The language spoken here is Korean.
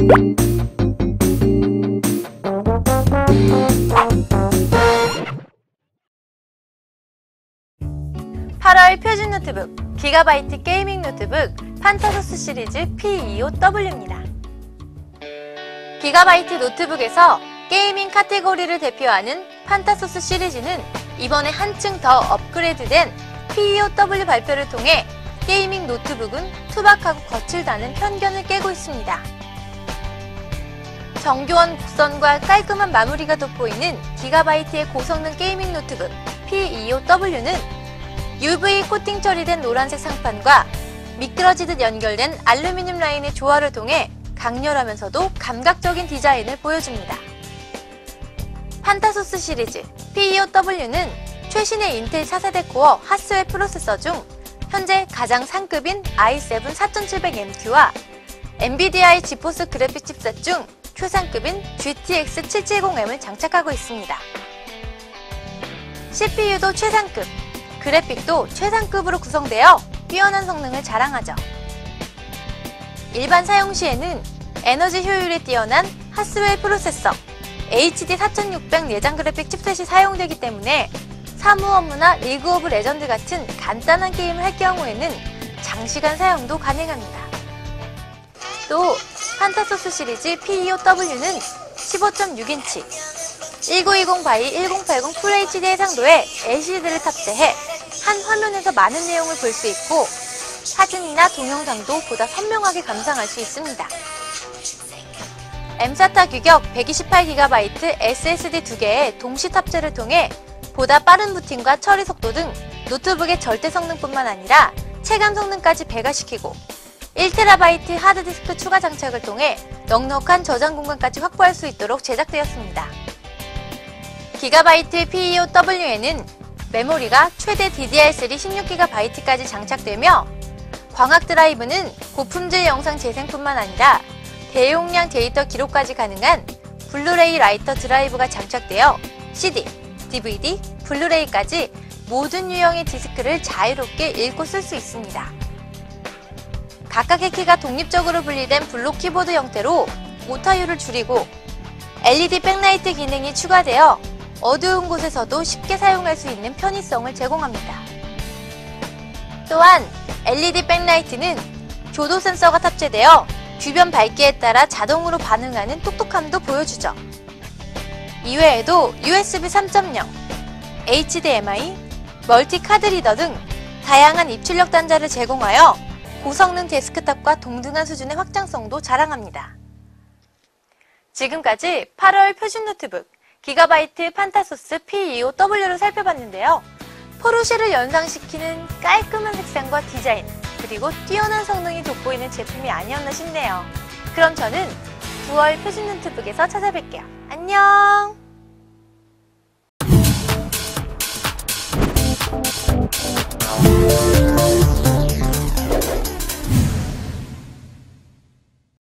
(8월) 표준 노트북 기가바이트 게이밍 노트북 판타소스 시리즈 P25W입니다. 기가바이트 노트북에서 게이밍 카테고리를 대표하는 판타소스 시리즈는 이번에 한층 더 업그레이드된 P25W 발표를 통해 게이밍 노트북은 투박하고 거칠다는 편견을 깨고 있습니다. 정교한 곡선과 깔끔한 마무리가 돋보이는 기가바이트의 고성능 게이밍 노트북 P25W는 UV 코팅 처리된 노란색 상판과 미끄러지듯 연결된 알루미늄 라인의 조화를 통해 강렬하면서도 감각적인 디자인을 보여줍니다. 판타소스 시리즈 P25W는 최신의 인텔 4세대 코어 핫스웰 프로세서 중 현재 가장 상급인 i7 4700MQ와 NVIDIA 지포스 그래픽 칩셋 중 최상급인 GTX 770M을 장착하고 있습니다. CPU도 최상급, 그래픽도 최상급으로 구성되어 뛰어난 성능을 자랑하죠. 일반 사용 시에는 에너지 효율이 뛰어난 하스웰 프로세서 HD 4600 내장 그래픽 칩셋이 사용되기 때문에 사무 업무나 리그 오브 레전드 같은 간단한 게임을 할 경우에는 장시간 사용도 가능합니다. 또 판타소스 시리즈 P25W는 15.6인치 1920 바이 1080 FHD 해상도의 LCD를 탑재해 한 화면에서 많은 내용을 볼 수 있고 사진이나 동영상도 보다 선명하게 감상할 수 있습니다. M사타 규격 128GB SSD 2개의 동시 탑재를 통해 보다 빠른 부팅과 처리 속도 등 노트북의 절대 성능뿐만 아니라 체감 성능까지 배가시키고 1TB 하드디스크 추가 장착을 통해 넉넉한 저장 공간까지 확보할 수 있도록 제작되었습니다. 기가바이트 P25W에는 메모리가 최대 DDR3 16GB까지 장착되며 광학 드라이브는 고품질 영상 재생뿐만 아니라 대용량 데이터 기록까지 가능한 블루레이 라이터 드라이브가 장착되어 CD, DVD, 블루레이까지 모든 유형의 디스크를 자유롭게 읽고 쓸 수 있습니다. 각각의 키가 독립적으로 분리된 블록 키보드 형태로 오타율을 줄이고 LED 백라이트 기능이 추가되어 어두운 곳에서도 쉽게 사용할 수 있는 편의성을 제공합니다. 또한 LED 백라이트는 조도 센서가 탑재되어 주변 밝기에 따라 자동으로 반응하는 똑똑함도 보여주죠. 이외에도 USB 3.0, HDMI, 멀티 카드 리더 등 다양한 입출력 단자를 제공하여 고성능 데스크탑과 동등한 수준의 확장성도 자랑합니다. 지금까지 8월 표준 노트북 기가바이트 판타소스 P25W를 살펴봤는데요. 포르쉐를 연상시키는 깔끔한 색상과 디자인, 그리고 뛰어난 성능이 돋보이는 제품이 아니었나 싶네요. 그럼 저는 9월 표준 노트북에서 찾아뵐게요. 안녕! Oh, you.